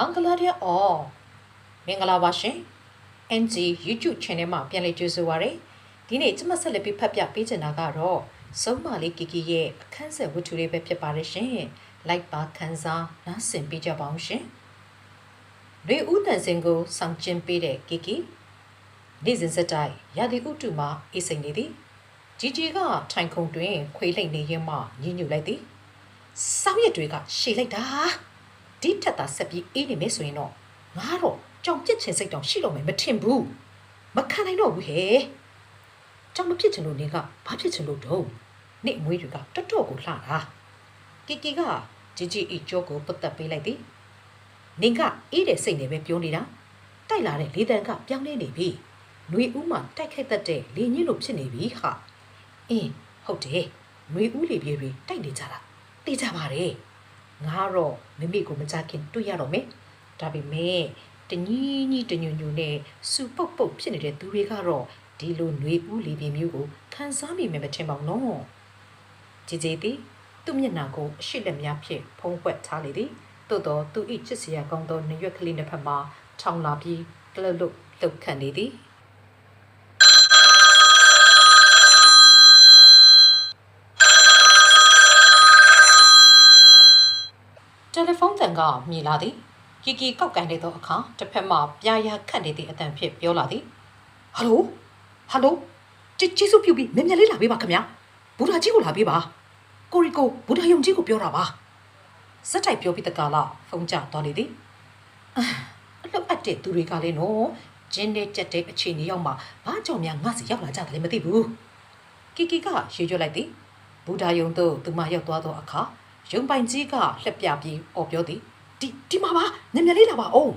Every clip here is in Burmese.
မင်္ဂလာတဲ့အော်မင်္ဂလာပါရှင် NG YouTube channel မှာပြန်လည်ကြိုဆိုပါရစေဒီနေ့ကျွန်မဆက်လက်ပြီးဖတ်ပြပေးချင်တာကတော့စုံမလေးကီကီရဲ့အခန်းဆက်ဝတ္ထုလေးပဲဖြစ်ပါတယ်ရှင်လိုက်ပါခန်းစားနားဆင်ပေးကြပါအောင်ရှင်ရေဦးတန်စင်ကိုဆောင်ကျင်းပေးတဲ့ကီကီနေ့စဉ်စက်တိုင်းရာသီဥတုမှာအေးစိမ်နေသည်ជីជីကထိုင်ခုံတွင် ခွေလိမ့်နေရင်မှညှဉ်းညူလိုက်သည်စောင်းရက်တွေကရှည်လိုက်တာ ဒီထက်သာဆက်ပြီးအေးနေမယ်ဆိုရင်တော့ငါတော့ကြောင်ပြစ်ချင်စိတ်တောင်ရှိတော့မယ်မထင်ဘူးမခံနိုင်တော့ဘူးဟဲ့ကြောင်မဖြစ်ချင်လို့နေကဘာဖြစ်ချင်လို့တော့နေအမွေးတွေကတော်တော်ကိုလှတာကီကီကជីជីအီကြောကိုပတ်သက်ပေးလိုက်သည်နင်ကအေးတဲ့စိတ်နဲ့ပဲပြောနေတာတိုက်လာတဲ့လေတံကပြောင်းလဲနေပြီຫນွေဦးမှာတိုက်ခိုက်တတ်တဲ့လေညင်းလိုဖြစ်နေပြီဟာအင်းဟုတ်တယ်ຫນွေဦးလေပြေတွေတိုက်နေကြတာသိကြပါတယ် ငါကတော့ မိမိကိုမကြခင်တွေ့ရတော့မယ်ဒါပေမဲ့တညီညီတညွညွနဲ့စူပုတ်ပုတ်ဖြစ်နေတဲ့သူတွေကတော့ဒီလိုຫນွေဦးလီပြင်းမျိုးကိုခံစားမိမယ်မထင်ပါဘူးနော်ကြည်ကြည်သည်သူ့မျက်နှာကိုအရှိလက်များဖြင့်ဖုံးကွက်ထားလေသည်သို့တော့သူ၏ချစ်စရာကောင်းသောနှရွက်ကလေးတစ်ဖက်မှာထောင်လာပြီးကလလုတ်လှုပ်ခတ်နေသည် တယ်လီဖုန်းတန် ကမြည်လာသည်ကီကီကောက်ကန်နေသောအခါတစ်ဖက်မှပြာရာခတ်နေသည့်အတန်ဖြင့်ပြောလာသည်ဟယ်လိုဟယ်လိုကြည်ကြည်စုပြုပြီးမြင်မြင်လေးလာပေးပါခင်ဗျာဘူဒါကြီးကိုလာပေးပါကိုရီကိုဘူဒါယုံကြီးကိုပြောတာပါစက်တိုက်ပြောပြီးတကားလားဖုန်းကြသွားလေသည်အာအလောက်အပ်တဲ့သူတွေကလည်းနော်ဂျင်းနဲ့ကြက်တဲ့အခြေအနေရောက်မှဘာကြောင့်များငါစီရောက်လာကြတယ်လဲမသိဘူးကီကီကရေကျွတ်လိုက်သည်ဘူဒါယုံတို့သူမရောက်သွားသောအခါ ရုံပိုင်ကြီးကလှက်ပြပြီးအော်ပြောသည်ဒီဒီမှာပါနည်းနည်းလေးလာပါအောင်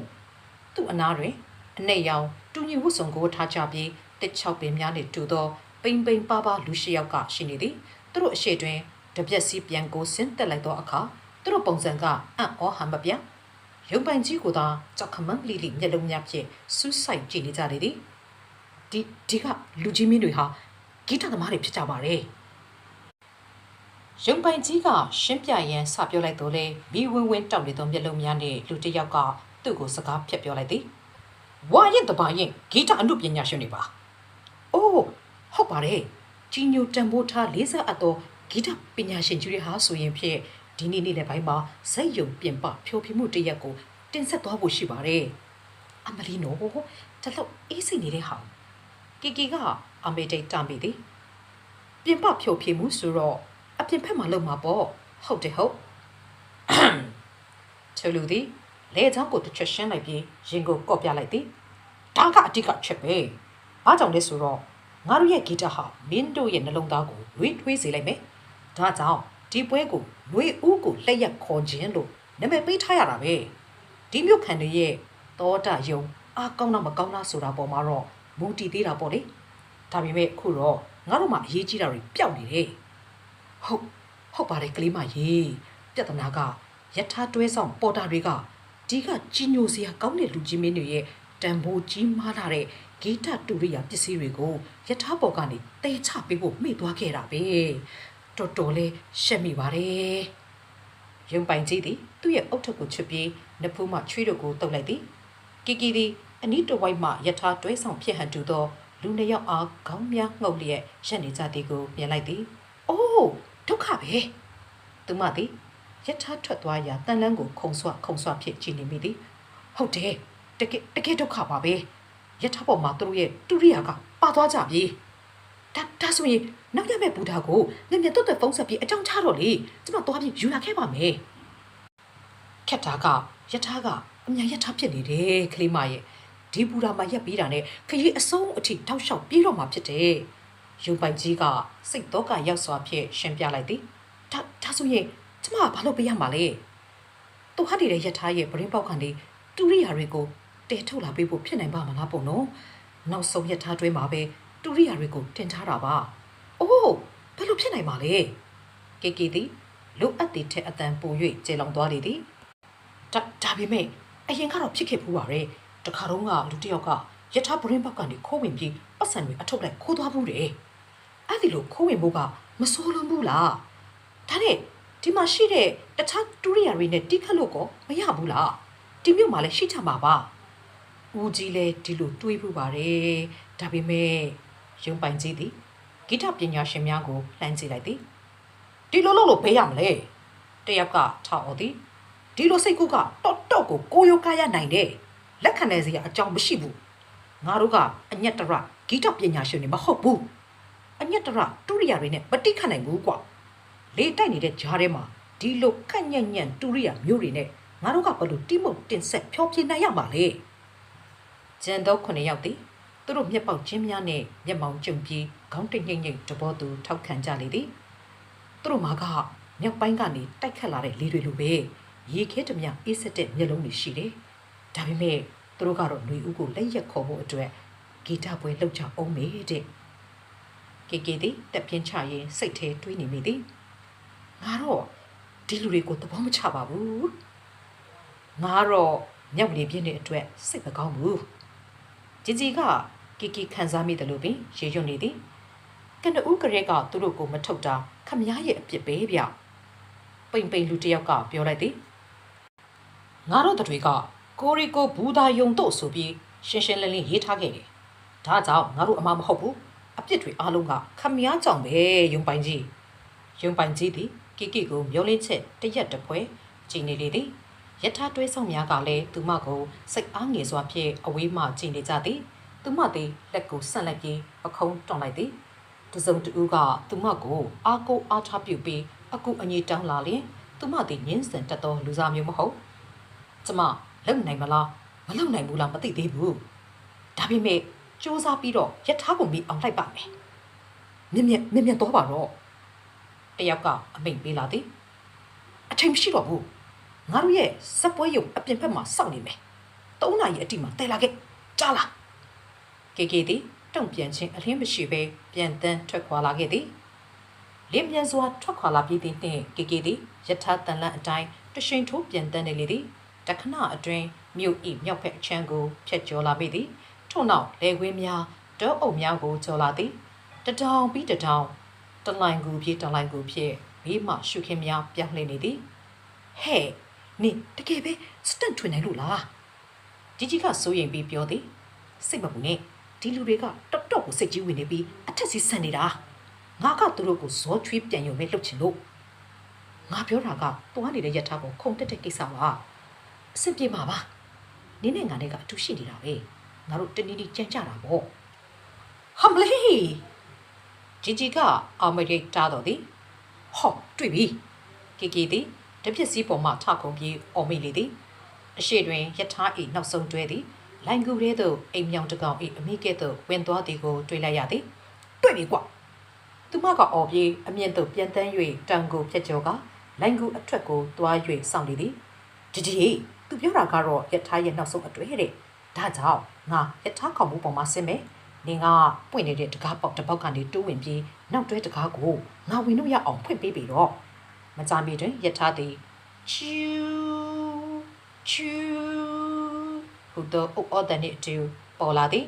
သူ့အနားတွင်အနှိတ်ရောင်တူညီဝတ်စုံကိုထားချပြီးတစ်ချောက်ပင်များနှင့်တူသောပိန်ပိန်ပါပါလူရှိယောက်ကရှိနေသည်သူတို့အရှိတွင်တပြက်စီပြန်ကိုဆင်းတက်လိုက်သောအခါသူတို့ပုံစံကအံ့ဩဟန်မပြရုံပိုင်ကြီးကိုသာကြောက်ခမန်းလီလီမျက်လုံးများဖြင့်စူးစိုက်ကြည့်နေကြလေသည်ဒီဒီကလူကြီးမင်းတွေဟာဂီတသမားတွေဖြစ်ကြပါရဲ့ ရုံပိုင်ကြီးကရှင်းပြရန်စပြောလိုက်တော့လေမိဝင်းဝင်းတောက်နေသောမျက်လုံးများနဲ့လူတစ်ယောက်ကသူ့ကိုစကားဖြတ်ပြောလိုက်သည်ဝါရင်တပါရင်ဂီတအမှုပညာရှင်တွေပါအိုးဟုတ်ပါတယ်ကြီးညိုတန်ဖိုးထားလေးစားအပ်သောဂီတပညာရှင်ကြီးတွေဟာဆိုရင်ဖြင့်ဒီနေ့နေ့တဲ့ဘိုင်းမှာဇက်ယုံပြင်ပဖြိုပြမှုတစ်ရက်ကိုတင်ဆက်သွားဖို့ရှိပါတယ်အမလီနိုတလောက်အေးစိတ်နေတဲ့ဟာကီကီကအမေတိတ်တမိသည်ပြင်ပဖြိုပြမှုဆိုတော့ အပြင်ဖက်မှာလုံမှာပေါ့ဟုတ်တယ်ဟုတ်ချူလူသည်လေချောင်းကိုတစ်ချက်ရှင်းလိုက်ပြီးရင်ကိုကော့ပြလိုက်သည်ဒါကအတိကချက်ပဲဘာကြောင့်လဲဆိုတော့ငါတို့ရဲ့ဂီတဟာမင်းတို့ရဲ့နှလုံးသားကိုလွေးထွေးစေလိုက်မယ်ဒါကြောင့်ဒီပွဲကိုလွေးဦးကိုလက်ရက်ခေါ်ခြင်းလို့နာမည်ပေးထားရတာပဲဒီမြို့ခံတွေရဲ့သောတာယုံအားကောင်းတာမကောင်းတာဆိုတာပေါ်မှာတော့မူတည်သေးတာပေါ့လေဒါပေမဲ့အခုတော့ငါတို့မှအရေးကြီးတာတွေပျောက်နေတယ် ဟုတ်ဟုတ်ပါတယ်ကလေးမရေပြဿနာကယထာတွဲဆောင်ပေါ်တာတွေကဒီကကြီးညိုစရာကောင်းတဲ့လူကြီးမင်းတွေရဲ့တန်ဖိုးကြီးမားလာတဲ့ဂီတတူရိယာပစ္စည်းတွေကိုယထာပေါ်ကနေတေချပေးဖို့မိသွားခဲ့တာပဲတော်တော်လေးရှက်မိပါတယ်ရုံပိုင်ကြီးသည်သူ့ရဲ့အုတ်ထက်ကိုချွတ်ပြီးနဖူးမှချွေးတို့ကိုတုပ်လိုက်သည်ကီကီသည်အနီးတစ်ဝိုက်မှယထာတွဲဆောင်ဖြစ်ဟန်တူသောလူနှစ်ယောက်အားခေါင်းများငုပ်လျက်ရက်နေကြသည်ကိုမြင်လိုက်သည်အိုးဒုက္ခပဲသူမသည်ယထာထွက်သွားရာတန်လန်းကိုခုံဆွခုံဆွဖြစ်ကြည့်နေမိသည်ဟုတ်တယ်တကယ်တကယ်ဒုက္ခပါပဲယထာပေါ်မှာသူတို့ရဲ့တူရိယာကပါသွားကြပြီဒါဒါဆိုရင်နောက်ရမယ့်ဘူတာကိုမြင်မြင်တွတ်တွတ်ဖုံးဆက်ပြီးအကြောင်းချတော့လေကျွန်မသွားပြီးယူလာခဲ့ပါမယ်ခက်တာကယထာကအမြန်ယထာဖြစ်နေတယ်ခလေးမရဲ့ဒီဘူတာမှာရက်ပြီးတာနဲ့ခရီးအဆုံးအထိတောက်လျှောက်ပြေးတော့မှာဖြစ်တယ် ယူပိုင်ကြီးကစိတ်တော့ကရောက်စွာဖြင့်ရှင်းပြလိုက်သည်ဒါဒါဆိုရင်ကျမကဘာလို့ပေးရမှာလဲသူဟတ်နေတဲ့ယထာရဲ့ဗရင်ပေါက်ကနေတူရိယာတွေကိုတဲထုတ်လာပေးဖို့ဖြစ်နိုင်ပါမလားပေါ့နော်နောက်ဆုံးယထာတွဲမှာပဲတူရိယာတွေကိုတင်ထားတာပါအိုးဘယ်လိုဖြစ်နိုင်ပါလဲကေကေသည်လိုအပ်တဲ့ထက်အတန်ပို၍ကျေလောင်သွားလေသည်ဒါဒါပေမဲ့အရင်ကတော့ဖြစ်ခဲ့ဘူးပါရဲ့တခါတော့ကလူတစ်ယောက်ကယထာဗရင်ပေါက်ကနေခိုးဝင်ပြီး ပတ်စံတွေအထုတ်လိုက်ခိုးသွားဘူးတယ်အဲ့ဒီလိုခိုးဝင်ဖို့ကမစိုးလုံးဘူးလားဒါနဲ့ဒီမှာရှိတဲ့တခြားတူရိယာတွေနဲ့တိခတ်လို့ကောမရဘူးလားဒီမြို့မှာလည်းရှိကြမှာပါဦးကြီးလည်းဒီလိုတွေးဖို့ပါတယ်ဒါပေမဲ့ရုံပိုင်ကြီးသည်ဂီတပညာရှင်များကိုလှမ်းကြည့်လိုက်သည်ဒီလိုလုပ်လို့ဘေးရမလဲတယောက်ကထောက်အော်သည်ဒီလိုစိတ်ကူးကတော့တော့ကိုကိုယိုကားရနိုင်တယ်လက်ခံနေစရာအကြောင်းမရှိဘူးငါတို့ကအညက်တရ ဂီတပညာရှင်တွေမဟုတ်ဘူးအညက်တရတူရိယာတွေနဲ့မတိခတ်နိုင်ဘူးကွာလေတိုက်နေတဲ့ဂျားထဲမှာဒီလိုခက်ညံ့ညံ့တူရိယာမျိုးတွေနဲ့ငါတို့ကဘယ်လိုတိမုတ်တင်ဆက်ဖျော်ဖြေနိုင်ရမှာလဲကျန်တော့ခုနှစ်ယောက်သည်သူတို့မျက်ပေါက်ချင်းများနဲ့မျက်မှောင်ကျုံပြီးခေါင်းတိတ်ငိမ့်ငိမ့်တဘောသူထောက်ခံကြလေသည်သူတို့မှာကမြောက်ပိုင်းကနေတိုက်ခတ်လာတဲ့လေတွေလိုပဲရေခဲတမျှအေးစက်တဲ့မျက်လုံးတွေရှိတယ်ဒါပေမဲ့သူတို့ကတော့ຫນွေဦးကိုလက်ရက်ခေါ်ဖို့အတွက် ဂီတပွဲလှုပ်ချအောင်မေတဲ့ကေကေသည်တက်ပြင်းချရင်စိတ်ထဲတွေးနေမိသည်ငါတော့ဒီလူတွေကိုသဘောမချပါဘူးငါတော့မြောက်လေပြင်းတဲ့အတွက်စိတ်မကောင်းဘူးជីជីကကီကီခံစားမိတယ်လို့ပင်ရေရွံ့နေသည်ကနဦးကရက်ကသူတို့ကိုမထုတ်တာခမည်းရဲ့အပြစ်ပဲဗျပိန်ပိန်လူတစ်ယောက်ကပြောလိုက်သည်ငါတို့တို့တွေကကိုရီကိုဘူဒါယုံတို့ဆိုပြီးရှင်းရှင်းလင်းလင်းရေးထားခဲ့တယ် ဒါကြောင့်ငါတို့အမမဟုတ်ဘူးအပြစ်တွေအားလုံးကခမည်းကြောင့်ပဲယုံပိုင်ကြီးယုံပိုင်ကြီးသည်ကီကီကိုမျောလင်းချက်တရက်တပွဲကြည်နေလေသည်ယထာတွဲဆောင်များကလည်းသူမကိုစိတ်အားငယ်စွာဖြင့်အဝေးမှကြည်နေကြသည်သူမသည်လက်ကိုဆန့်လိုက်ပြီးပခုံးတွန်လိုက်သည်တစုံတူကသူမကိုအာကိုအားထားပြုပြီးအကူအညီတောင်းလာလျင်သူမသည်ညင်းစင်တက်သောလူစားမျိုးမဟုတ်ကျမလုံနိုင်မလားမလုံနိုင်ဘူးလားမသိသေးဘူးဒါပေမဲ့ စူးစမ်းပြီးတော့ယထာကိုမိအောင်လိုက်ပါမယ်မြင်မြင်မြင်မြင်တော့ပါတော့တယောက်ကအမိန်ပေးလာသည်အချိန်မရှိတော့ဘူးငါတို့ရဲ့စက်ပွဲရုံအပြင်ဘက်မှာစောင့်နေမယ်၃နာရီအတိမှာတဲလာခဲ့ကြားလားကေကေသည်တုံ့ပြန်ခြင်းအလင်းမရှိဘဲပြန်တန်းထွက်ခွာလာခဲ့သည်လင်းမြန်စွာထွက်ခွာလာပြီးသည့်နှင့်ကေကေသည်ယထာတန်လန့်အတိုင်းတရှိန်ထိုးပြန်တန်းနေလေသည်တခဏအတွင်းမြို့ဤမြောက်ဘက်အချမ်းကိုဖြတ်ကျော်လာပြီသည် ထို့နောက်လေခွေးများတောအုပ်များကိုကျော်လာသည်တထောင်ပြီးတထောင်တလိုင်ကူပြေးတလိုင်ကူဖြစ်ဘေးမှရှုခင်းများပြောင်းလဲနေသည်ဟဲ့နင်တကယ်ပဲစတန့်ထွင်နိုင်လို့လားជីជីကစိုးရင်ပြီးပြောသည်စိတ်မပူနဲ့ဒီလူတွေကတော်တော်ကိုစိတ်ကြီးဝင်နေပြီးအထက်စီဆန်နေတာငါကသူတို့ကိုဇောချွေးပြန်ရုံပဲလှုပ်ချင်လို့ငါပြောတာကတွားနေတဲ့ယထာကိုခုံတက်တဲ့ကိစ္စပါအဆင်ပြေမှာပါနင်းနဲ့ငါနဲ့ကအတူရှိနေတာပဲ ငါတို့တနည်းနည်းကြံကြတာပေါ့ဟမ်လေជីជីကအာမရိတ်တားတော်သည်ဟောတွေ့ပြီကီကီသည်တပြစ်စည်းပေါ်မှထခုံပြီးအော်မိလေသည်အရှိတွင်ယထာ၏နောက်ဆုံးတွဲသည်လိုင်ကူထဲသို့အိမ်မြောင်တကောင်၏အမိကဲ့သို့ဝင်သွားသည်ကိုတွေ့လိုက်ရသည်တွေ့ပြီကွသူမကအော်ပြေးအမြင့်သို့ပြန်တန်း၍တန်ကိုဖြတ်ကျော်ကလိုင်ကူအထက်ကိုတွား၍စောင့်နေသည်ဒီဒီသူပြောတာကတော့ယထာရဲ့နောက်ဆုံးအတွေ့တဲ့ ဒါကြောင့်ငါယထာခေါင်မှုပေါ်မှာဆင်းမယ်နင်ကပွင့်နေတဲ့တကားပေါက်တစ်ပေါက်ကနေတိုးဝင်ပြီးနောက်တွဲတကားကိုငါဝင်လို့ရအောင်ဖွင့်ပေးပြီတော့မကြမီတွင်ယထာသည်ချူချူဟူသောအုပ်အော်တဲ့နှင့်အတူပေါ်လာသည်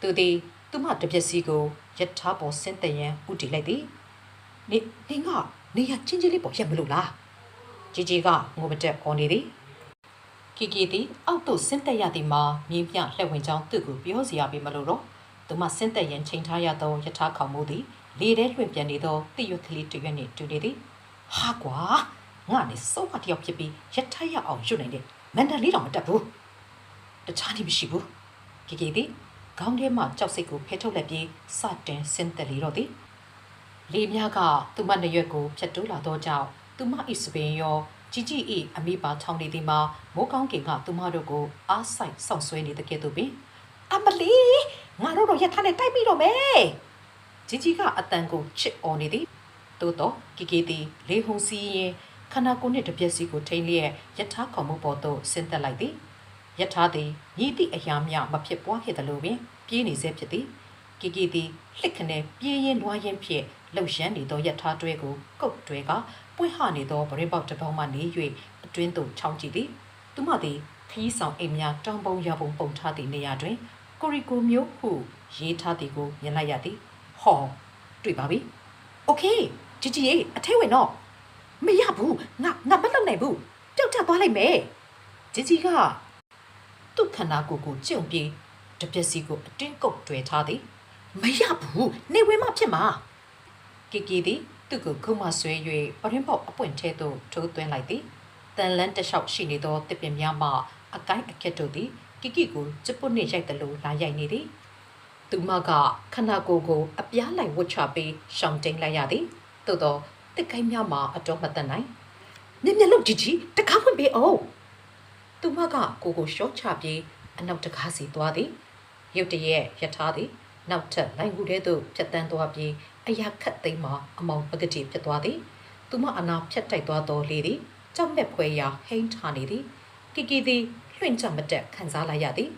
သူသည်သူမတပည့်စီကိုယထာပေါ်ဆင်းတဲ့ရန်ဥတီလိုက်သည်နေနေကနေရချင်းချင်းလေးပေါ်ရက်မလို့လားជីជីကငိုမတက်ခေါ်နေသည် ကီကီသည်အောက်သို့ဆင်းသက်ရသည်မှာမြင်းပြလှည့်ဝင်ကြောင်းသူ့ကိုပြောစီရပြီမလို့တော့သူမဆင်းသက်ရန်ချိန်ထားရသောယထာခေါမှုသည်လေထဲလွင့်ပြန်နေသောတိရွက်ကလေးတစ်ရွက်နှင့်တူနေသည်ဟာကွာငါနဲ့စောကတယောက်ဖြစ်ပြီးရထိုက်ရအောင်ရွတ်နိုင်တယ်မန်တန်လေးတော့မတက်ဘူးတခြားနေမရှိဘူးကီကီသည်ခေါင်းထဲမှကြောက်စိတ်ကိုဖဲထုတ်လိုက်ပြီးစတင်ဆင်းသက်လေတော့သည်လေမြကသူမနှစ်ရွက်ကိုဖြတ်တိုးလာသောကြောင့်သူမ၏စပင်ရော ကြီးကြီးအေးအမိပါထောင်နေသည်မှာမိုးကောင်းကင်ကသူမတို့ကိုအားဆိုင်ဆောက်ဆွဲနေတကယ်သူပင်အမလီငါတို့တော့ရထားနဲ့တိုက်ပြီးတော့မယ်ကြီးကြီးကအတန်ကိုချစ်အော်နေသည်သို့တော့ကီကီသည်လေဟုန်စီးရင်ခန္ဓာကိုယ်နှင့်တပြက်စီကိုထိန်လျက်ယထာခုံမှုပေါ်သို့ဆင်းသက်လိုက်သည်ယထာသည်ညီသည့်အရာမျှမဖြစ်ပွားခဲ့သလိုပင်ပြေးနေစေဖြစ်သည်ကီကီသည်လှစ်ခနဲပြေးရင်လွှားရင်ဖြင့် လှုပ်ရှမ်းနေသောယထာတွဲကိုကုတ်တွဲကပွင့်ဟနေသောဗရင်ပေါက်တစ်ပေါက်မှနေ၍အတွင်းသို့ချောင်းကြည့်သည်သူမသည်ခီးဆောင်အိမ်များတောင်ပုံရပုံပုံထားသည့်နေရာတွင်ကိုရီကိုမျိုးဟုရေးထားသည်ကိုမြင်လိုက်ရသည်ဟောတွေ့ပါပြီโอเคဂျီဂျီရေအထဲဝင်တော့မရဘူးငါငါမလုပ်နိုင်ဘူးပျောက်ထသွားလိုက်မယ် ជីជីကသူ့ခန္ဓာကိုယ်ကိုကျုံပြီးတပြက်စီကိုအတင်းကုတ်တွဲထားသည်မရဘူးနေဝင်မှဖြစ်မှာ ကီကီသည်သူ့ကိုခုမှဆွဲ၍ပရင်းပေါက်အပွင့်ထဲသို့ထိုးသွင်းလိုက်သည်တန်လန်းတစ်လျှောက်ရှိနေသောတစ်ပင်များမှအကိုင်းအခက်တို့သည်ကီကီကိုကျပုတ်နှင့်ရိုက်တယ်လို့လာရိုက်နေသည်သူမကခန္ဓာကိုယ်ကိုအပြားလိုက်ဝတ်ချပြီးရှောင်တိန်လိုက်ရသည်သို့တော့တစ်ကိုင်းများမှာအတော်မတတ်နိုင်မျက်မျက်လုံးကြီးကြီးတကားဖွင့်ပေးအောင်သူမကကိုကိုရှော့ချပြီးအနောက်တကားစီသွားသည်ရုတ်တရက်ရထားသည်နောက်ထပ်လိုင်းကူထဲသို့ဖြတ်တန်းသွားပြီး အရာခတ်သိမ်းမှာအမောင်ပကတိဖြစ်သွားသည်သူမအနာဖြတ်တိုက်သွားတော်လေသည်ကြောက်မဲ့ဖွဲရာဟိန်းထားနေသည်ကီကီသည်လွှင့်ကြမတက်ခံစားလိုက်ရသည်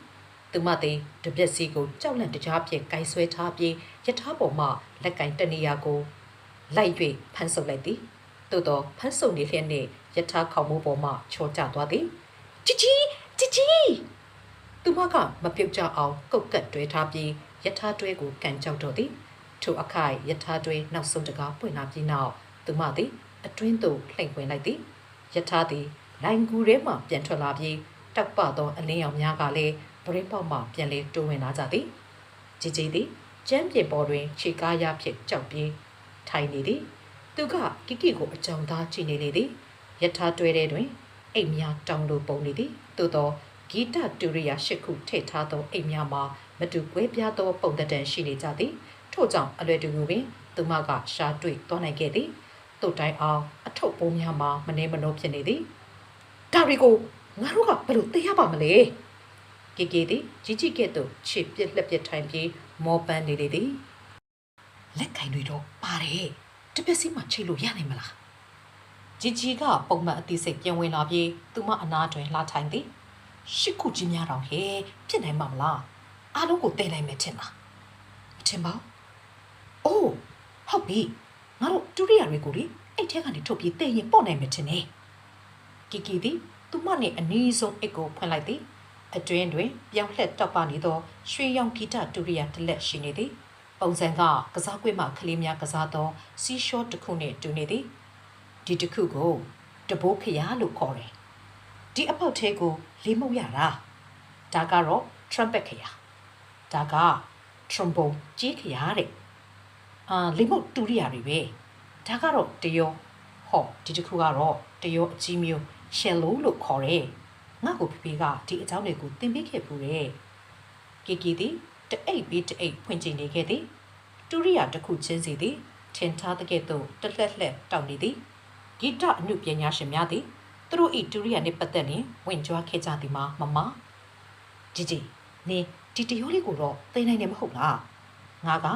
သူမသည်တပြက်စီကိုကြောက်လန့်တကြားဖြင့်ကင်ဆွဲထားပြီးယထာပေါ်မှလက်ကင်တနေရာကိုလိုက်၍ဖမ်းဆုပ်လိုက်သည်သို့တော့ဖမ်းဆုပ်နေလျက်နှင့်ယထာခေါမိုးပေါ်မှချောကျသွားသည်ជីជីជីជីသူမကမပြုတ်ကြအောင်ကုတ်ကတ်တွဲထားပြီးယထာတွဲကိုကန်ကြောက်တော့သည် ထိုအခိုက်ယထာတွဲနောက်ဆုံးတကားပွင့်လာပြီးနောက်သူမသည်အတွင်းသို့လှိမ့်ဝင်လိုက်သည်ယထာသည်လိုင်ကူထဲမှပြန်ထွက်လာပြီးတောက်ပသောအလင်းရောင်များကလည်းပရင်းပေါက်မှပြန်လေတိုးဝင်လာကြသည်ជីជីသည်ကျမ်းပြေပေါ်တွင်ခြေကားရဖြင့်ကြောက်ပြေးထိုင်နေသည်သူကကီကီကိုအကြောင်သားကြည့်နေလေသည်ယထာတွဲတဲ့တွင်အိမ်များတောင်းလိုပုံနေသည်သို့သောဂီတတူရိယာရှစ်ခုထည့်ထားသောအိမ်များမှာမတူကွဲပြားသောပုံသဏ္ဍာန်ရှိနေကြသည် ထို့ကြောင့်အလွယ်တကူပင်သူမကရှာတွေ့သွားနိုင်ခဲ့သည်တို့တိုင်းအောင်အထုပ်ပိုးများမှာမနေမနှောဖြစ်နေသည်ဒါရီကိုငါတို့ကဘယ်လိုသိရပါမလဲ ကီကီသည်ជីជីကဲ့သို့ခြေပြက်လက်ပြက်ထိုင်ပြီးမောပန်းနေလေသည်လက်ကင်တွေတော့ပါတယ်တပက်စီမှချိတ်လို့ရနိုင်မလားជីជីကပုံမှန်အသိစိတ်ပြန်ဝင်လာပြီးသူမအနာတွင်လှထိုင်သည်ရှစ်ခုကြီးများတော့ဟဲ့ဖြစ်နိုင်မှာမလားအားလုံးကိုတည်နိုင်မယ်ထင်လားမထင်ပါဘူး အိုးဟုတ်ပြီငါတို့ဒုတိယတွေကိုလေအဲ့ထဲကနေထုတ်ပြီးတည်ရင်ပေါ့နိုင်မယ်ထင်တယ်ကီကီသည်သူမနှင့်အနီးဆုံးအိတ်ကိုဖွင့်လိုက်သည်အတွင်းတွင်ပြောင်းလှက်တောက်ပနေသောရွှေရောင်ဂီတတူရိယာတစ်လက်ရှိနေသည်ပုံစံကကစားကွင်းမှကလေးများကစားသောစီရှော့တစ်ခုနှင့်တူနေသည်ဒီတစ်ခုကိုတဘိုးခရလို့ခေါ်တယ်ဒီအပေါက်သေးကိုလေးမှုတ်ရတာဒါကတော့ trumpet ခရဒါက trombone ကြီးခရတဲ့ အာလေးမှုတ်တူရိယာတွေပဲဒါကတော့တယောဟောဒီတစ်ခုကတော့တယောအကြီးမျိုး shallow လို့ခေါ်တယ်ငါ့ကိုဖေဖေကဒီအကြောင်းတွေကိုသင်ပေးခဲ့ပူတယ်။ကီကီသည်တအိတ်ပြီးတအိတ်ဖွင့်ကြည့်နေခဲ့သည်။တူရိယာတစ်ခုချင်းစီသည်ထင်ထားတဲ့ကဲ့သို့တက်လက်လက်တောက်နေသည်။ဂီတအမှုပညာရှင်များသည်သူတို့ဤတူရိယာနှင့်ပတ်သက်လျင်ဝင်ကြွားခဲ့ကြသည်မှာမမ။ជីជីနင်ဒီတရောလေးကိုတော့သိနိုင်တယ်မဟုတ်လား။ငါက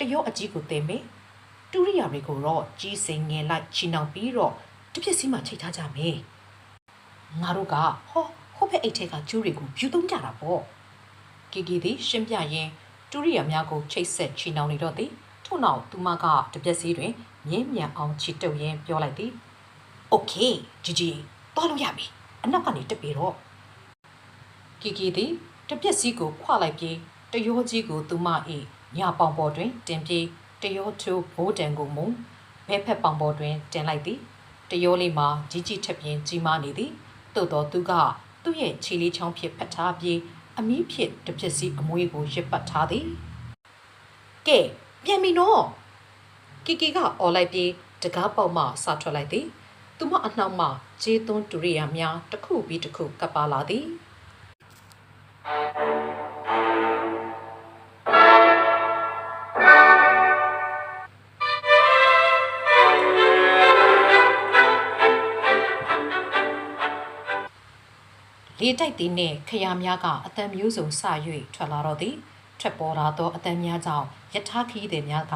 တရောအကြီးကိုသိမယ်။တူရိယာတွေကိုတော့ကြီးစိန်ငင်လိုက်ချီနှောင်ပြီးတော့တစ်ပြက်စီမှချိတ်ထားကြမယ်။ ငါတို့ကဟောဟိုဘက်အိတ်ထဲကကျိုးတွေကိုယူသုံးကြတာပေါ့ကီကီသည်ရှင်းပြရင်းတူရိယာများကိုချိတ်ဆက်ချီနှောင်နေတော့သည်ထို့နောက်သူမကတပြက်စီတွင်မြင်းမြန်အောင်ချီတုပ်ရင်းပြောလိုက်သည်โอเคဂျီဂျီသွားလို့ရပြီအနောက်ကနေတက်ပြီးတော့ကီကီသည်တပြက်စီကိုခွလိုက်ပြီးတရောကြီးကိုသူမ၏ ညာပေါင်ပေါ်တွင်တင်ပြီးတရောထိုးဘိုးတန်ကိုမုံဘဲဖက်ပေါင်ပေါ်တွင်တင်လိုက်သည်တရောလေးမှာကြီးကြီးထက်ပြင်းကြီးမားနေသည်သို့တော်သူကသူ့ရဲ့ခြေလေးချောင်းဖြစ်ဖတ်ထားပြီးအမီးဖြစ်တစ်ဖြစ်စီအမွေးကိုရစ်ပတ်ထားသည်ကဲပြန်ပြီနော်ကီကီကအော်လိုက်ပြီးတကားပေါက်မှစထွက်လိုက်သည်သူမအနှောက်မှဂျေးသွန်းဒူရိယာများတစ်ခုပြီးတစ်ခုကပ်ပါလာသည် လေတိုက်သည်နှင့်ခရများကအတန်မျိုးစုံစ၍ထွက်လာတော့သည်ထွက်ပေါ်လာသောအတန်များကြောင့်ယထာခီးသည်များက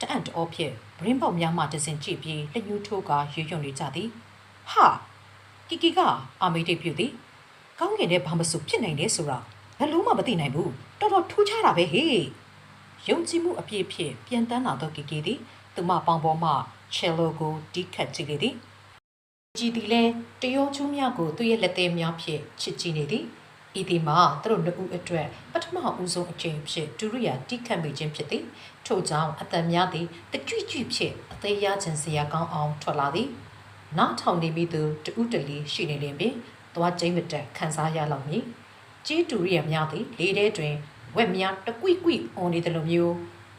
တအံ့တောဖြင့်ဘရင်းပေါက်များမှတစင်ကြည့်ပြီးလက်ညှိုးထိုးကရွရွံနေကြသည်ဟာကီကီကအာမေတိပြုသည်ကောင်းကင်ထဲဘာမစုဖြစ်နိုင်လဲဆိုတာဘယ်လို့မှမသိနိုင်ဘူးတော်တော်ထူးခြားတာပဲဟေ့ယုံကြည်မှုအပြည့်ဖြင့်ပြန်တန်းလာသောကီကီသည်သူမပေါင်ပေါ်မှချယ်လိုကိုတီးခတ်ကြည့်လေသည် ကြည်သည်လဲတရောချိုးများကိုသူ့ရဲ့လက်သေးများဖြင့်ချစ်ကြည့်နေသည်ဤဒီမှာသူတို့နှစ်ဦးအတွက်ပထမဦးဆုံးအချိန်ဖြစ်ဒုရိယာတိခတ်မိခြင်းဖြစ်သည်ထို့ကြောင့်အတန်များသည်တကြွကြွဖြင့်အသေးရခြင်းစရာကောင်းအောင်ထွက်လာသည်နားထောင်နေမိသူတူးတလီရှိနေလင်ပင်သူသွားကျိမ့်မတက်ခန်းစားရလောက်မည်ကြီးတူရီရများသည်လေထဲတွင်ဝက်များတကွိကွိអွန်နေတယ်လို့မျိုး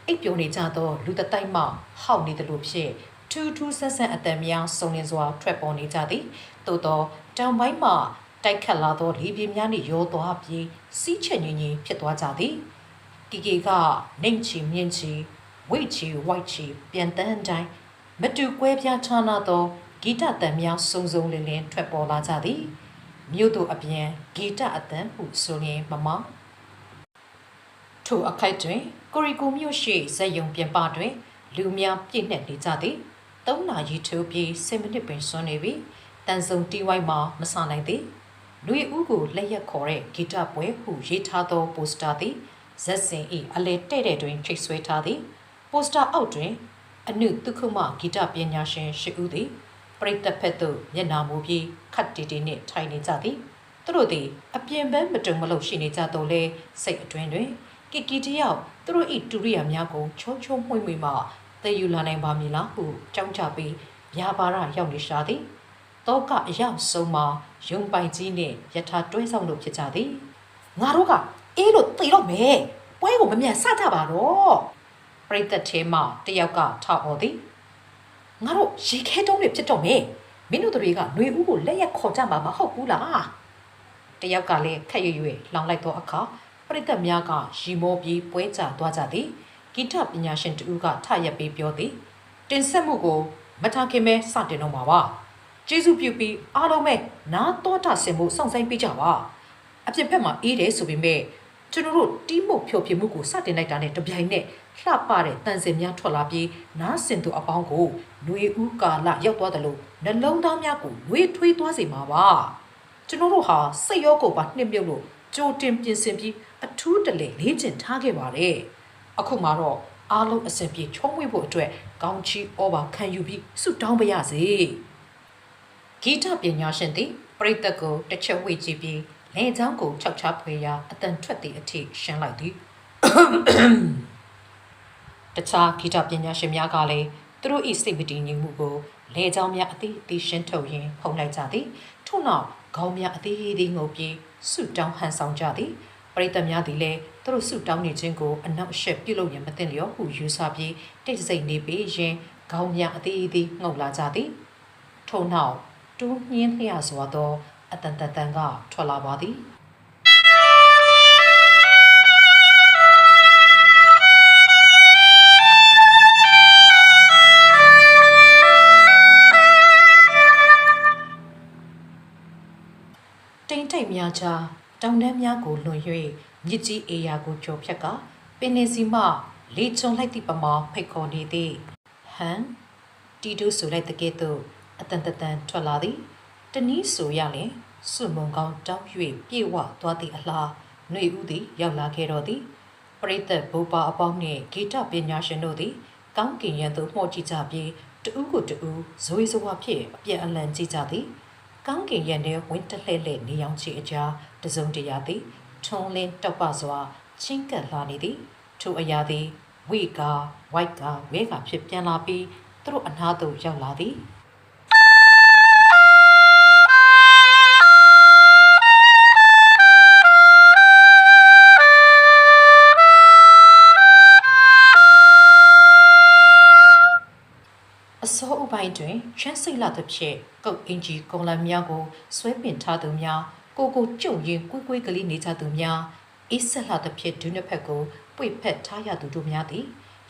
အိပ်ပျော်နေကြသောလူတတိုက်မှဟောက်နေတယ်လို့ဖြစ် ထူးထူးဆန်းဆန်းအတန်များစုံလင်စွာထွက်ပေါ်နေကြသည်သို့သောတောင်ပိုင်းမှတိုက်ခတ်လာသောလေပြေများနှင့်ရောသွားပြီးစီးချက်ငင်းငင်းဖြစ်သွားကြသည်ကီကီကနှိမ်ချီမြင့်ချီဝိတ်ချီဝိုက်ချီပြန်တန်းတိုင်းမတူကွဲပြားခြားနာသောဂီတတန်များစုံစုံလင်လင်ထွက်ပေါ်လာကြသည်မြို့သူအပြင်ဂီတအတန်ဟုဆိုရင်မမောင်ထိုအခိုက်တွင်ကိုရီကိုမြို့ရှိဇက်ယုံပြင်ပတွင် လူများပြည့်နှက်နေကြသည် သုံးနာရီထိုးပြီး10မိနစ်ပင်ဆွနေပြီတန်စုံတီးဝိုင်းမှာမဆနိုင်သည်လူရဦးကိုလက်ရက်ခေါ်တဲ့ဂီတပွဲဟုရေးထားသောပိုစတာသည်ဇက်စင်၏အလေတဲ့တဲ့တွင်ထိတ်ဆွဲထားသည်ပိုစတာအောက်တွင်အနုတုခုမဂီတပညာရှင်ရှိဦးသည်ပရိသတ်ဖက်သို့မျက်နာမူပြီးခတ်တီတီနှင့်ထိုင်နေကြသည်သူတို့သည်အပြင်ပန်းမတုံမလို့ရှိနေကြတော့လဲစိတ်အတွင်းတွင်ကီကီတယောက်သူတို့၏တူရိယာများကိုချုံချုံမှွိမ့်မှွိမှ သိယူလာနိုင်ပါမည်လားဟုကြောင်းကြပြီးဗျာပါရရောက်နေရှာသည်တောကအရောက်ဆုံးမှာယုံပိုင်ကြီးနှင့်ယထာတွဲဆောင်လို့ဖြစ်ကြသည်ငါတို့ကအေးလို့သိတော့မယ်ပွဲကိုမမြန်စကြပါတော့ပရိသတ်ထဲမှတယောက်ကထောက်អော်သည်ငါတို့ရေခဲတုံးတွေဖြစ်တော့မယ်မင်းတို့တွေကຫນွေဦးကိုလက်ရက်ခေါ်ကြမှာမဟုတ်ဘူးလားတယောက်ကလည်းခက်ရွရွလောင်လိုက်သောအခါပရိသတ်များကရီမောပြီးပွဲကြသွားကြသည် ဂီတပညာရှင်တူကထရက်ပြီးပြောသည်တင်ဆက်မှုကိုမထားခင်ပဲစတင်တော့မှာပါကျေးဇူးပြုပြီးအားလုံးပဲနားတော်တာဆင်ဖို့စောင့်ဆိုင်ပေးကြပါအပြင်ဘက်မှာအေးတယ်ဆိုပေမဲ့ကျွန်တော်တို့တီးမှုဖြိုပြမှုကိုစတင်လိုက်တာနဲ့တပြိုင်နက်လှပတဲ့တန်စင်များထွက်လာပြီးနားစင်သူအပေါင်းကိုຫນွေဦးကာလရောက်သွားတယ်လို့နှလုံးသားများကိုဝေထွေးသွားစေမှာပါကျွန်တော်တို့ဟာစိတ်ရောကိုယ်ပါနှိမ့်မြုပ်လို့ကြိုတင်ပြင်ဆင်ပြီးအထူးတလေလေ့ကျင့်ထားခဲ့ပါတယ် အခုမှတော့အားလုံးအစဉ်ပြေချုံးဝေးဖို့အတွက်ကောင်းချီးဩဘာခံယူပြီးဆုတောင်းပါရစေဂီတပညာရှင်သည်ပရိသတ်ကိုတစ်ချက်ဝေ့ကြည့်ပြီးလေချောင်းကိုခြောက်ချဖွေရာအတန်ထွက်သည့်အထိရှင်းလိုက်သည်တခြားဂီတပညာရှင်များကလည်းသူတို့၏စိတ်မတည်ငြိမ်မှုကိုလေချောင်းများအသေးအသေးရှင်းထုတ်ရင်းဖုံးလိုက်ကြသည်ထို့နောက်ခေါင်းများအသေးအသေးငုပ်ပြီးဆုတောင်းဟန်ဆောင်ကြသည် ပရိသတ်များသည်လည်းသူတို့ဆုတောင်းနေခြင်းကိုအနောက်အရှက်ပြုလုပ်ရန်မသင့်လျော်ဟုယူဆပြီးတိတ်ဆိတ်နေပြီးရင်ခေါင်းများအသေးအသေးငုပ်လာကြသည်ထို့နောက်တူးညင်းလျှစွာသောအတန်တန်တန်ကထွက်လာပါသည်တိမ်တိတ်များချာ တောင်တန်းများကိုလွန်၍မြစ်ကြီးအေယာကိုကျော်ဖြတ်ကပင်လယ်စီမှလေချုံလိုက်သည့်ပမာဖိတ်ခေါ်နေသည်ဟန်တီတူဆိုလိုက်တဲ့ကဲ့သို့အတန်တန်ထွက်လာသည်တနည်းဆိုရလျင်စွမုံကောင်းတောင်း၍ပြေဝသွားသည့်အလားຫນွေဦးသည်ရောက်လာခဲ့တော်သည်ပရိသတ်ဘူပါအပေါင်းနှင့်ဂီတပညာရှင်တို့သည်ကောင်းကင်ရန်သို့မှော့ကြည့်ကြပြီးတူးကိုတူးဇွေဇဝါဖြင့်အပြန်အလှန်ကြည့်ကြသည် ကောင်းကင်ရန်ထဲဝင်းတလှဲ့လှဲ့နေအောင်ချီအကြားတစုံတရာသည်ထုံးလင်းတောက်ပစွာချင်းကပ်လာနေသည်ထိုအရာသည်ဝိကာဝိုက်ကာဝဲကာဖြစ်ပြန်လာပြီးသူတို့အနားသို့ရောက်လာသည် အစောဥပိုင်းတွင်ချမ်းစိတ်လာသဖြင့်ကုတ်အင်ဂျီကုံလန်များကိုဆွဲပင်ထားသူများကိုကိုကြုံရင်ကွေးကွေးကလေးနေကြသူများအေးဆက်လာသဖြင့်ဒုနှစ်ဖက်ကိုပွေဖက်ထားရသူတို့များသည်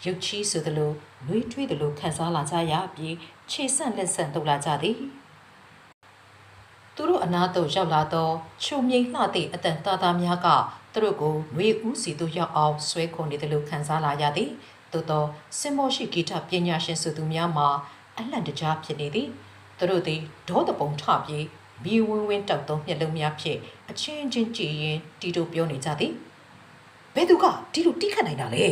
ရုပ်ချီးဆိုသလိုနှွေးထွေးသလိုခံစားလာကြရပြီးခြေဆန့်လက်ဆန့်တုပ်လာကြသည်သူတို့အနားသို့ရောက်လာသောချုံမြိန်လှသည့်အတန်သားသားများကသူတို့ကိုနှွေဦးစီသို့ရောက်အောင်ဆွဲခုန်နေတယ်လို့ခံစားလာရသည် သို့သောစင်မောရှိဂီတပညာရှင်ဆိုသူများမှာအလန့်တကြားဖြစ်နေသည်သူတို့သည်ဒေါသပုံထပြီးမိဝင်းဝင်းတောက်သောမျက်လုံးများဖြင့်အချင်းချင်းကြည်ရင်တီတို့ပြောနေကြသည်ဘယ်သူကဒီလိုတိခတ်နိုင်တာလဲ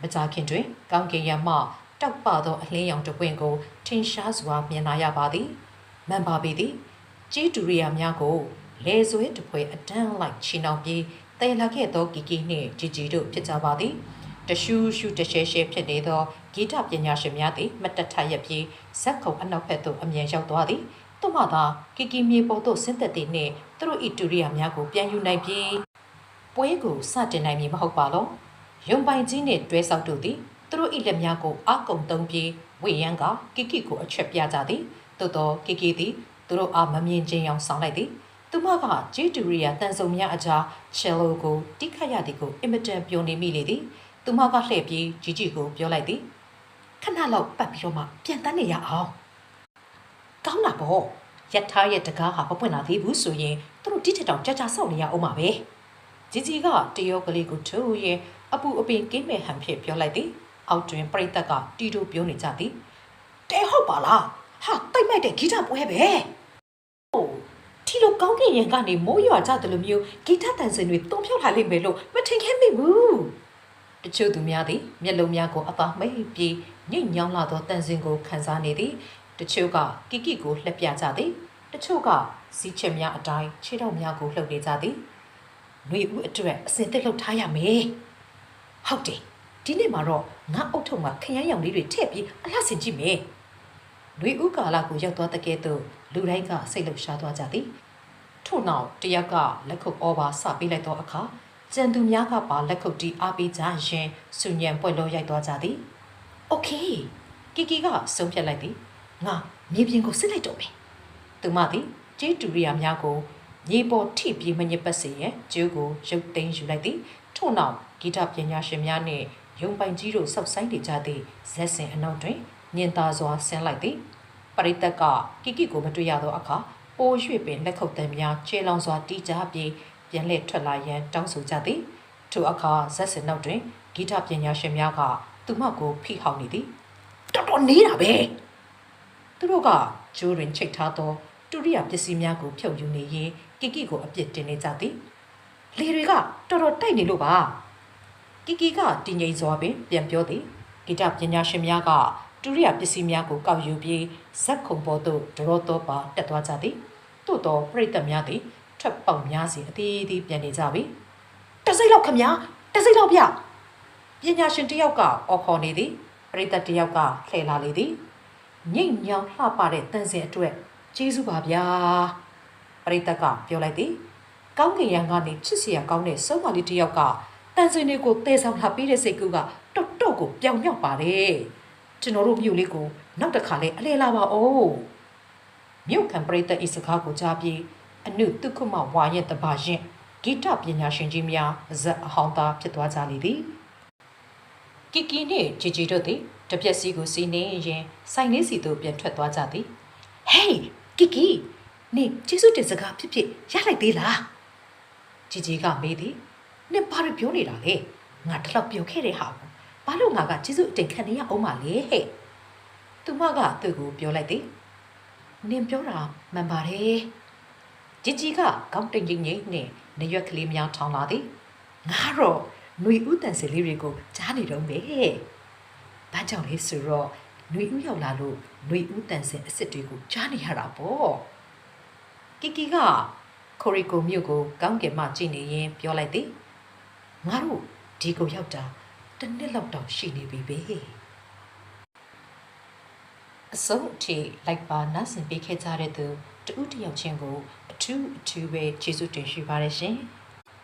မကြခင်တွင် ကောင်းကင်ရံမှတောက်ပသောအလင်းရောင်တစ်ပွင့်ကို ထင်ရှားစွာမြင်လာရပါသည်မှန်ပါပေသည်ကျီတူရီယာများကိုလေဆွဲတပွဲအတန်းလိုက်ချီနှောင်ပြီးတည်လာခဲ့သောကီကီနှင့်ဂျီဂျီတို့ဖြစ်ကြပါသည် တရှူးရှူတရှဲရှဲဖြစ်နေသောဂီတပညာရှင်များသည်မတ်တထရက်ပြီးဇက်ခုံအနောက်ဘက်သို့အမြန်ရောက်သွားသည်သူ့မှသာကီကီမြေပေါ်သို့ဆင်းသက်သည်နှင့်သူတို့ဤတူရိယာများကိုပြန်ယူနိုင်ပြီးပွဲကိုစတင်နိုင်မည်မဟုတ်ပါလောရုံပိုင်ကြီးနှင့်တွဲဆောက်တို့သည်သူတို့ဤလက်များကိုအကုံသုံးပြီးဝေယံကကီကီကိုအချက်ပြကြသည်သို့သောကီကီသည်သူတို့အားမမြင်ချင်းအောင်ဆောင်လိုက်သည်သူမကဂျီတူရီယာတန်ဆုံများအကြားချယ်လိုကိုတိခတ်ရသည်ကိုအင်မတန်ပျော်နေမိလေသည် သူမကလှည့်ပြီးဂျီဂျီကိုပြောလိုက်သည်ခဏလောက်ပတ်ပြီးတော့မှပြန်တန်းနေရအောင်ကောင်းတာပေါ့ရထားရဲ့တကားဟာမပွင့်လာသေးဘူးဆိုရင်သူတို့တိထက်တောင်ကြာကြာဆောက်နေရအောင်ပါပဲဂျီဂျီကတယောက်ကလေးကိုထိုးရင်အပူအပင်ကင်းမဲ့ဟန်ဖြစ်ပြောလိုက်သည်အောက်တွင်ပြိတ္တကတီတိုပြောနေကြသည်တဲဟုတ်ပါလားဟာတိတ်မိုက်တဲ့ဂီတပွဲပဲဟိုထီလိုကောင်းကင်ရင်ကနေမိုးရွာကြတယ်လို့မျိုးဂီတတန်စင်တွေတုံဖြောက်လာလိမ့်မယ်လို့မထင်ခဲ့မိဘူး တချို့သူများသည်မျက်လုံးများကိုအသာမိတ်ပြီးညစ်ညောင်းလာသောတန်စင်ကိုခံစားနေသည်တချို့ကကီကီကိုလှက်ပြကြသည်တချို့ကစီးချက်များအတိုင်းခြေထောက်များကိုလှုပ်နေကြသည်ຫນွေဦးအတွက်အစင်သက်လှုပ်ထားရမယ်ဟုတ်တယ်ဒီနေ့မှာတော့ငါအုတ်ထုံမှာခရမ်းရောင်လေးတွေထည့်ပြီးအလှဆင်ကြည့်မယ်ຫນွေဦးကာလကိုရောက်သွားတဲ့ကဲ့သို့လူတိုင်းကစိတ်လှုပ်ရှားသွားကြသည်ထို့နောက်တယောက်ကလက်ခုပ်ဩဘာစပေးလိုက်သောအခါ ကျန်သူများကပါလက်ခုပ်တီးအားပေးကြရင်ဆူညံပွက်လို့ရိုက်သွားကြသည်။ Okay ကီကီကဆုံးဖြတ်လိုက်သည်။ငါမြေပြင်ကိုဆစ်လိုက်တော့မယ်။သူမသည်ကျေးတူရီယာများကိုမြေပေါ်ထိပ်ပြီးမညစ်ပတ်စေရန်ကျိုးကိုရုပ်သိမ်းယူလိုက်သည်။ထို့နောက်ဂီတပညာရှင်များနှင့်ရုံပိုင်ကြီးတို့စောက်ဆိုင်နေကြသည့်ဇက်စင်အနောက်တွင်ညင်သာစွာဆင်းလိုက်သည်။ပရိသတ်ကကီကီကိုမတွေ့ရသောအခါပိုးရွှေ့ပင်လက်ခုပ်တံများကျဲလောင်စွာတီးကြပြီး ပြန်လှည့်ထွက်လာရန်တောင်းဆိုကြသည်ထိုအခါဇက်စင်နောက်တွင်ဂီတပညာရှင်များကသူမကိုဖိဟောက်နေသည်တော်တော်နေတာပဲသူတို့ကဂျိုးတွင်ချိတ်ထားသောတူရိယာပစ္စည်းများကိုဖြုတ်ယူနေရင်ကီကီကိုအပြစ်တင်နေကြသည်လေတွေကတော်တော်တိုက်နေလို့ပါကီကီကတင်ငိမ်စွာပင်ပြန်ပြောသည်ဂီတပညာရှင်များကတူရိယာပစ္စည်းများကိုကောက်ယူပြီးဇက်ခုံပေါ်သို့ဒရောတော့ပါတက်သွားကြသည်သို့သောပြိတ္တများသည် ထွက်ပေါက်များစီအသေးသေးပြန်နေကြပြီတစိမ့်လောက်ခမညာတစိမ့်လောက်ပြပညာရှင်တစ်ယောက်ကအော်ခေါ်နေသည်ပြိတ္တတစ်ယောက်ကလှည့်လာလေသည်ညိတ်ညောင်လှပတဲ့တန်စင်အတွက်ကျေးဇူးပါဗျာပြိတ္တကပြောလိုက်သည်ကောင်းကင်ရန်ကနေချစ်စရာကောင်းတဲ့စုံမလေးတစ်ယောက်ကတန်စင်တွေကိုတဲဆောင်လှပေးတဲ့စိတ်ကူးကတော်တော်ကိုပြောင်မြောက်ပါတယ်ကျွန်တော်တို့မြို့လေးကိုနောက်တစ်ခါလဲအလဲလာပါဦးမြို့ခံပရိသတ်ဤစကားကိုကြားပြီး အနုတုခမဝါရဲ့တပါရင်ဂီတပညာရှင်ကြီးများဇက်အဟောင်းသားဖြစ်သွားကြလေသည်ကီကီနှင့်ဂျီဂျီတို့သည်တပြက်စီကိုစီးနေရင်ဆိုင်လေးစီသို့ပြန်ထွက်သွားကြသည်ဟေးကီကီနေကျေးဇူးတင်စကားဖြစ်ဖြစ်ရလိုက်သေးလားဂျီဂျီကမေးသည်နင်ဘာလို့ပြောနေတာလဲငါတလောက်ပြောခဲ့တဲ့ဟာကိုဘာလို့ငါကကျေးဇူးအတင်ခံနေရအောင်မလဲဟဲ့သူမကသူ့ကိုပြောလိုက်သည်နင်ပြောတာမှန်ပါတယ် ဂျီဂျီကကောင်းတိမ်ကြီးငိမ့်နဲ့နရွက်ကလေးများထောင်းလာသည်ငါတော့ຫນွေဥတန်စင်လေးတွေကိုကြားနေတော့ပဲဘာကြောင့်လဲဆိုတော့ຫນွေဥရောက်လာလို့ຫນွေဥတန်စင်အစ်စ်တွေကိုကြားနေရတာပေါ့ကီကီကခိုရီကိုမြို့ကိုကောင်းကင်မှကြည့်နေရင်ပြောလိုက်သည်ငါတို့ဒီကိုရောက်တာတစ်နှစ်လောက်တောင်ရှိနေပြီပဲအစုံအထိလိုက်ပါနားဆင်ပေးခဲ့ကြတဲ့သူတဦးတစ်ယောက်ချင်းကို အထူးအထူးပဲကျေးဇူးတင်ရှိပါတယ်ရှင်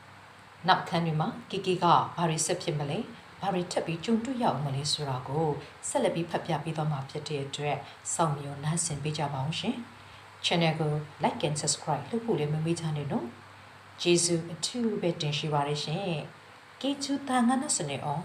။နောက်ခန်းတွေမှာကီကီကဘာတွေဆက်ဖြစ်မလဲဘာတွေထပ်ပြီးကြုံတွေ့ရအောင်မလဲဆိုတာကိုဆက်လက်ပြီးဖတ်ပြပေးသွားမှာဖြစ်တဲ့အတွက်စောင့်မျှော်နားဆင်ပေးကြပါအောင်ရှင်။ Channel ကို Like and Subscribe လုပ်ဖို့လည်းမမေ့ကြနဲ့နော်။ကျေးဇူးအထူးပဲတင်ရှိပါတယ်ရှင်။ကေချူတာငါနာစနေအောင်